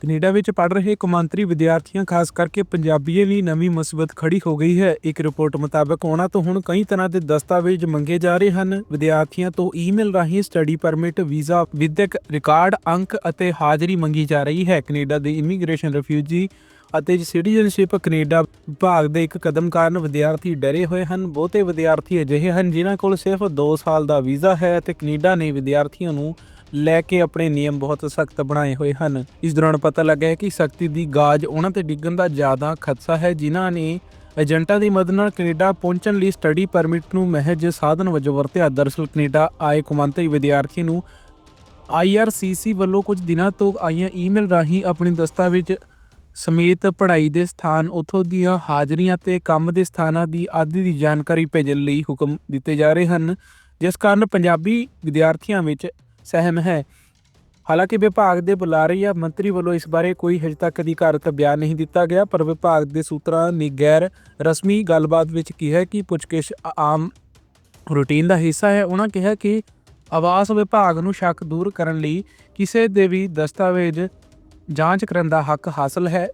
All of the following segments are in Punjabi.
ਕੈਨੇਡਾ ਵਿੱਚ ਪੜ ਰਹੇ ਕੌਮਾਂਤਰੀ ਵਿਦਿਆਰਥੀਆਂ, ਖਾਸ ਕਰਕੇ ਪੰਜਾਬੀਏ ਲਈ ਨਵੀਂ ਮੁਸੀਬਤ ਖੜੀ ਹੋ ਗਈ ਹੈ। ਇੱਕ ਰਿਪੋਰਟ ਮੁਤਾਬਕ ਉਹਨਾਂ ਤੋਂ ਹੁਣ ਕਈ ਤਰ੍ਹਾਂ ਦੇ ਦਸਤਾਵੇਜ਼ ਮੰਗੇ ਜਾ ਰਹੇ ਹਨ। ਵਿਦਿਆਰਥੀਆਂ ਤੋਂ ਈਮੇਲ ਰਾਹੀਂ ਸਟੱਡੀ ਪਰਮਿਟ, ਵੀਜ਼ਾ, ਵਿਦਿਅਕ ਰਿਕਾਰਡ, ਅੰਕ ਅਤੇ ਹਾਜ਼ਰੀ ਮੰਗੀ ਜਾ ਰਹੀ ਹੈ। ਕੈਨੇਡਾ ਦੇ ਇਮੀਗ੍ਰੇਸ਼ਨ ਰਿਫਿਊਜੀ ਅਤੇ ਸਿਟੀਜ਼ਨਸ਼ਿਪ ਕੈਨੇਡਾ ਵਿਭਾਗ ਦੇ ਇੱਕ ਕਦਮ ਕਾਰਨ ਵਿਦਿਆਰਥੀ ਡਰੇ ਹੋਏ ਹਨ। ਬਹੁਤੇ ਵਿਦਿਆਰਥੀ ਅਜਿਹੇ ਹਨ ਜਿਨ੍ਹਾਂ ਕੋਲ ਸਿਰਫ 2 ਸਾਲ ਦਾ ਵੀਜ਼ਾ ਹੈ ਅਤੇ ਕੈਨੇਡਾ ਨੇ ਵਿਦਿਆਰਥੀਆਂ ਨੂੰ ਲੈ ਕੇ ਆਪਣੇ ਨਿਯਮ ਬਹੁਤ ਸਖਤ ਬਣਾਏ ਹੋਏ ਹਨ। ਇਸ ਦੌਰਾਨ ਪਤਾ ਲੱਗਾ ਹੈ ਕਿ ਸਖਤੀ ਦੀ ਗਾਜ ਉਹਨਾਂ ਤੇ ਡਿੱਗਣ ਦਾ ਜ਼ਿਆਦਾ ਖਦਸ਼ਾ ਹੈ, ਜਿਨ੍ਹਾਂ ਨੇ ਏਜੰਟਾਂ ਦੀ ਮਦਦ ਨਾਲ ਕੈਨੇਡਾ ਪਹੁੰਚਣ ਲਈ ਸਟੱਡੀ ਪਰਮਿਟ ਨੂੰ ਮਹਿਜ ਸਾਧਨ ਵਜੋਂ ਵਰਤਿਆ। ਦਰਅਸਲ, ਕੈਨੇਡਾ ਆਏ ਕੌਮਾਂਤਰੀ ਵਿਦਿਆਰਥੀ ਨੂੰ IRCC ਵੱਲੋਂ ਕੁਝ ਦਿਨਾਂ ਤੋਂ ਆਈਆਂ ਈਮੇਲ ਰਾਹੀਂ ਆਪਣੇ ਦਸਤਾਵੇਜ਼ ਸਮੇਤ ਪੜ੍ਹਾਈ ਦੇ ਸਥਾਨ, ਉਥੋਂ ਦੀਆਂ ਹਾਜ਼ਰੀਆਂ ਤੇ ਕੰਮ ਦੇ ਸਥਾਨਾਂ ਦੀ ਆਦਿ ਦੀ ਜਾਣਕਾਰੀ ਭੇਜਣ ਲਈ ਹੁਕਮ ਦਿੱਤੇ ਜਾ ਰਹੇ ਹਨ। ਜਿਸ ਕਾਰਨ ਪੰਜਾਬੀ ਵਿਦਿਆਰਥੀਆਂ ਵਿੱਚ ਸਹਿਮ ਹੈ। ਹਾਲਾਂਕਿ ਵਿਭਾਗ ਦੇ ਬੁਲਾਰੇ ਜਾਂ ਮੰਤਰੀ ਵੱਲੋਂ ਇਸ ਬਾਰੇ ਕੋਈ ਹਜੇ ਤੱਕ ਅਧਿਕਾਰਤ ਬਿਆਨ ਨਹੀਂ ਦਿੱਤਾ ਗਿਆ, ਪਰ ਵਿਭਾਗ ਦੇ ਸੂਤਰਾਂ ਨੇ ਗੈਰ ਰਸਮੀ ਗੱਲਬਾਤ ਵਿੱਚ ਕਿਹਾ ਕਿ ਪੁੱਛਗਿੱਛ ਆਮ ਰੂਟੀਨ ਦਾ ਹਿੱਸਾ ਹੈ। ਉਹਨਾਂ ਕਿਹਾ ਕਿ ਆਵਾਸ ਵਿਭਾਗ ਨੂੰ ਸ਼ੱਕ ਦੂਰ ਕਰਨ ਲਈ ਕਿਸੇ ਦੇ ਵੀ ਦਸਤਾਵੇਜ਼ ਜਾਂਚ ਕਰਨ ਦਾ ਹੱਕ ਹਾਸਲ ਹੈ।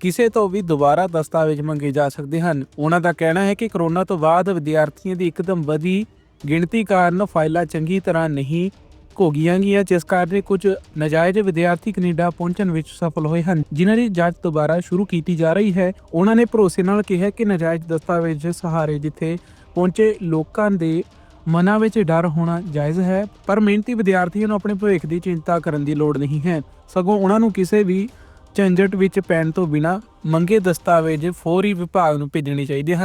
ਕਿਸੇ ਤੋਂ ਵੀ ਦੁਬਾਰਾ ਦਸਤਾਵੇਜ਼ ਮੰਗੇ ਜਾ ਸਕਦੇ ਹਨ। ਉਹਨਾਂ ਦਾ ਕਹਿਣਾ ਹੈ ਕਿ ਕਰੋਨਾ ਤੋਂ ਬਾਅਦ ਵਿਦਿਆਰਥੀਆਂ ਦੀ ਇੱਕਦਮ ਵਧੀ ਗਿਣਤੀ ਕਾਰਨ ਫਾਈਲਾਂ ਚੰਗੀ ਤਰ੍ਹਾਂ ਨਹੀਂ ਘੋਗੀਆਂ ਗਈਆਂ ਜਿਸ ਕਾਰਨ ਕੁਝ ਨਜਾਇਜ਼ ਵਿਦਿਆਰਥੀ ਕੈਨੇਡਾ ਪਹੁੰਚਣ ਵਿੱਚ ਸਫਲ ਹੋਏ ਹਨ। ਜਿਨ੍ਹਾਂ ਦੀ ਜਾਂਚ ਦੁਬਾਰਾ ਸ਼ੁਰੂ ਕੀਤੀ ਜਾ ਰਹੀ ਹੈ, ਉਹਨਾਂ ਨੇ ਭਰੋਸੇ ਨਾਲ ਕਿਹਾ ਕਿ ਨਜਾਇਜ਼ ਦਸਤਾਵੇਜ਼ ਸਹਾਰੇ ਜਿੱਥੇ ਪਹੁੰਚੇ ਲੋਕਾਂ ਦੇ ਮਨਾਂ ਵਿੱਚ ਡਰ ਹੋਣਾ ਜਾਇਜ਼ ਹੈ, ਪਰ ਮਿਹਨਤੀ ਵਿਦਿਆਰਥੀਆਂ ਨੂੰ ਆਪਣੇ ਭਵਿੱਖ ਦੀ ਚਿੰਤਾ ਕਰਨ ਦੀ ਲੋੜ ਨਹੀਂ ਹੈ। ਸਗੋਂ ਉਹਨਾਂ ਨੂੰ ਕਿਸੇ ਵੀ ਝੰਜਟ ਵਿੱਚ ਪੈਣ ਤੋਂ ਬਿਨਾਂ ਮੰਗੇ ਦਸਤਾਵੇਜ਼ ਫੌਰੀ ਵਿਭਾਗ ਨੂੰ ਭੇਜਣੇ ਚਾਹੀਦੇ ਹਨ।